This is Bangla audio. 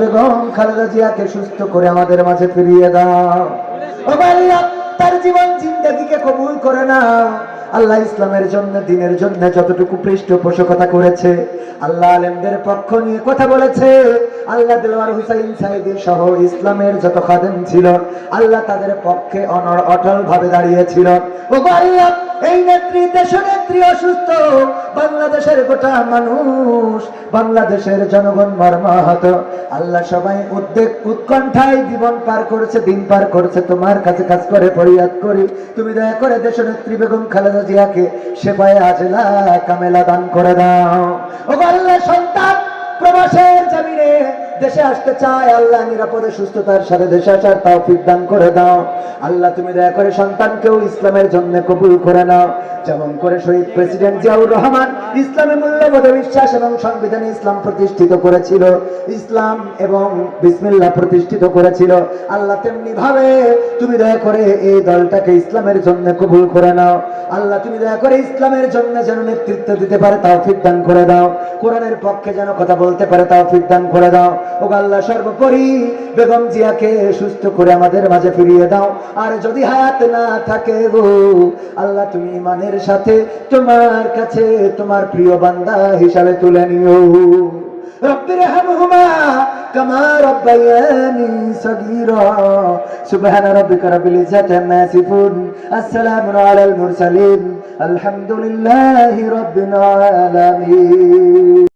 বেগম খালেদা জিয়াকে সুস্থ করে আমাদের মাঝে ফিরিয়ে দাও। তার জীবন কবুল করে আল্লাহ ইসলামের জন্য, দিনের জন্য যতটুকু পৃষ্ঠপোষকতা করেছে, আল্লাহ আলেমদের পক্ষ নিয়ে কথা বলেছে। আল্লাহ হুসাইন সহ ইসলামের যত খাদেম ছিল, আল্লাহ তাদের পক্ষে অনর অটল ভাবে দাঁড়িয়েছিল এই দেশ নেত্রী অসুস্থ, বাংলাদেশের গোটা মানুষ, বাংলাদেশের জনগণ মর্মাহত। আল্লাহ সবাই উদ্বেগ, উৎকণ্ঠায় জীবন পার করেছে, দিন পার করেছে। তোমার কাছে কাজ করে, ফরিয়াদ করি। তুমি দয়া করে দেশ নেত্রী বেগম খালেদা জিয়াকে সেবায় আজলা কামেলা দান করে দাও। ও আল্লাহ সন্তান, প্রবাসের দেশে আসতে চায়, আল্লাহ নিরাপদে, সুস্থতার সাথে দেশে আসার তৌফিক দান করে দাও। আল্লাহ, তুমি দয়া করে সন্তানকেও ইসলামের জন্য কবুল করে নাও। যেমন করে শহীদ প্রেসিডেন্ট জিয়াউর রহমান ইসলামে মূল্যবোধে বিশ্বাস এবং সংবিধানে ইসলাম প্রতিষ্ঠিত করেছিল। ইসলাম এবং বিসমিল্লাহ প্রতিষ্ঠিত করেছিল। আল্লাহ তেমনি ভাবে তুমি দয়া করে এই দলটাকে ইসলামের জন্য কবুল করে নাও। আল্লাহ, তুমি দয়া করে ইসলামের জন্য যেন নেতৃত্ব দিতে পারে তাও ফিদান করে দাও। কোরআনের পক্ষে যেন কথা বলতে পারে তাও ফিদান করে দাও। ও আল্লাহ, সর্বোপরি বেগম জিয়াকে সুস্থ করে আমাদের মাঝে ফিরিয়ে দাও। আর যদি হায়াত না থাকে গো, আল্লাহ, তুমি ইমানের সাথে তোমার কাছে তোমার প্রিয় বান্দা হিসাবে তুলে নিও। রব্বির হামহুমা كما ربياني صغيرا سبحان ربك رب العزة عما يصفون السلام على المرسلين الحمد لله رب العالمين